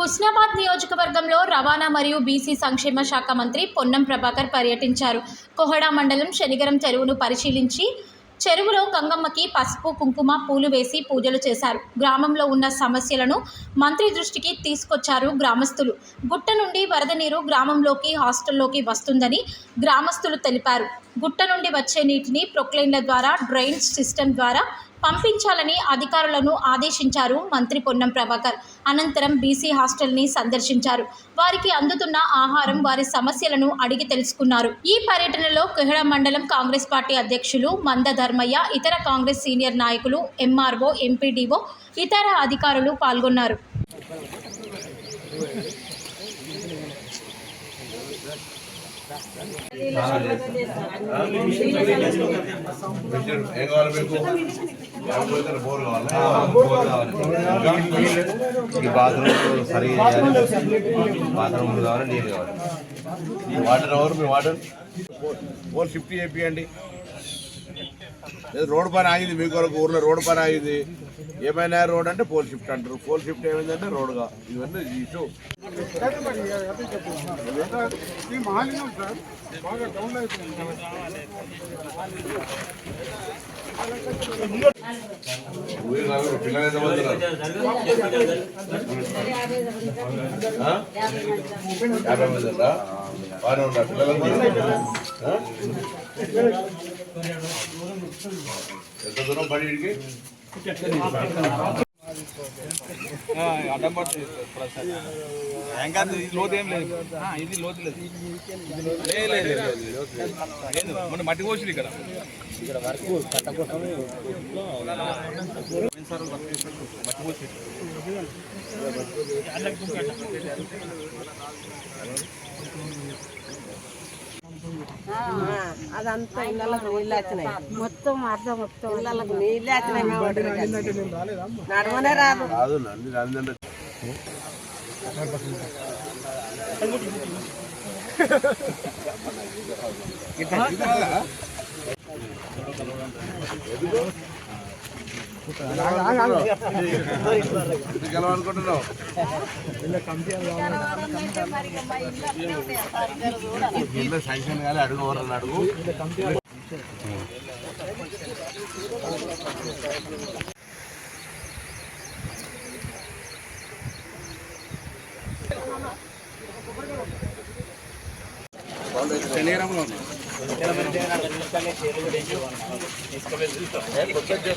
హుస్నాబాద్ నియోజకవర్గంలో రవాణా మరియు బీసీ సంక్షేమ శాఖ మంత్రి పొన్నం ప్రభాకర్ పర్యటించారు. కోహడా మండలం శనిగరం చెరువును పరిశీలించి చెరువులో గంగమ్మకి పసుపు కుంకుమ పూలు వేసి పూజలు చేశారు. గ్రామంలో ఉన్న సమస్యలను మంత్రి దృష్టికి తీసుకొచ్చారు గ్రామస్తులు. గుట్ట నుండి వరద నీరు గ్రామంలోకి హాస్టల్లోకి వస్తుందని గ్రామస్తులు తెలిపారు. గుట్ట నుండి వచ్చే నీటిని ప్రొక్లైన్ల ద్వారా డ్రైన్ సిస్టమ్ ద్వారా పంపించాలని అధికారులను ఆదేశించారు మంత్రి పొన్నం ప్రభాకర్. అనంతరం బీసీ హాస్టల్ని సందర్శించారు. వారికి అందుతున్న ఆహారం వారి సమస్యలను అడిగి తెలుసుకున్నారు. ఈ పర్యటనలో కెహడ మండలం కాంగ్రెస్ పార్టీ అధ్యక్షులు మంద ధర్మయ్య ఇతర కాంగ్రెస్ సీనియర్ నాయకులు ఎంఆర్ఓ ఎంపీడీఓ ఇతర అధికారులు పాల్గొన్నారు. ఏం కావాలి మీకు? బోర్ కావాలి బాత్రూమ్ సరిగా బాత్రూమ్ కావాలి నీళ్ళు కావాలి ఈ వాటర్ ఎవరు మీ వాటర్ ఫోర్ ఫిఫ్టీ చెప్పియండి రోడ్ పని ఆగింది మీ కొరకు ఊర్లో రోడ్ పని ఆగింది ఏమైనా రోడ్ అంటే పోల్ షిఫ్ట్ అంటారు పోల్ షిఫ్ట్ ఏమైందంటే రోడ్గా ఇవన్నీ ఇష్యూ యాభై మంది బాగానే పిల్లలు ఎంత దూరం పడి ఇడికి? అడ్డం పడుతుంది ఇది లోతు ఏం లేదు. ఇది లోతు లేదు. లేదు, లేదు, లేదు, లేదు. లేదు, మొన్న మట్టి పోసింది ఇక్కడ. మట్టి పోసి అదంతా ఇళ్ళకి నీళ్ళు వచ్చినాయి. మొత్తం అర్థం మొత్తం ఇళ్ళకి నీళ్ళు వచ్చినాయి నడవనే రాదు. కాదు గెలవాలనుకుంటున్నావు ఇల్లు శాంక్షన్ అడుగు ఎవరన్నా అడుగు శనిగ్రామంలో ఉంది.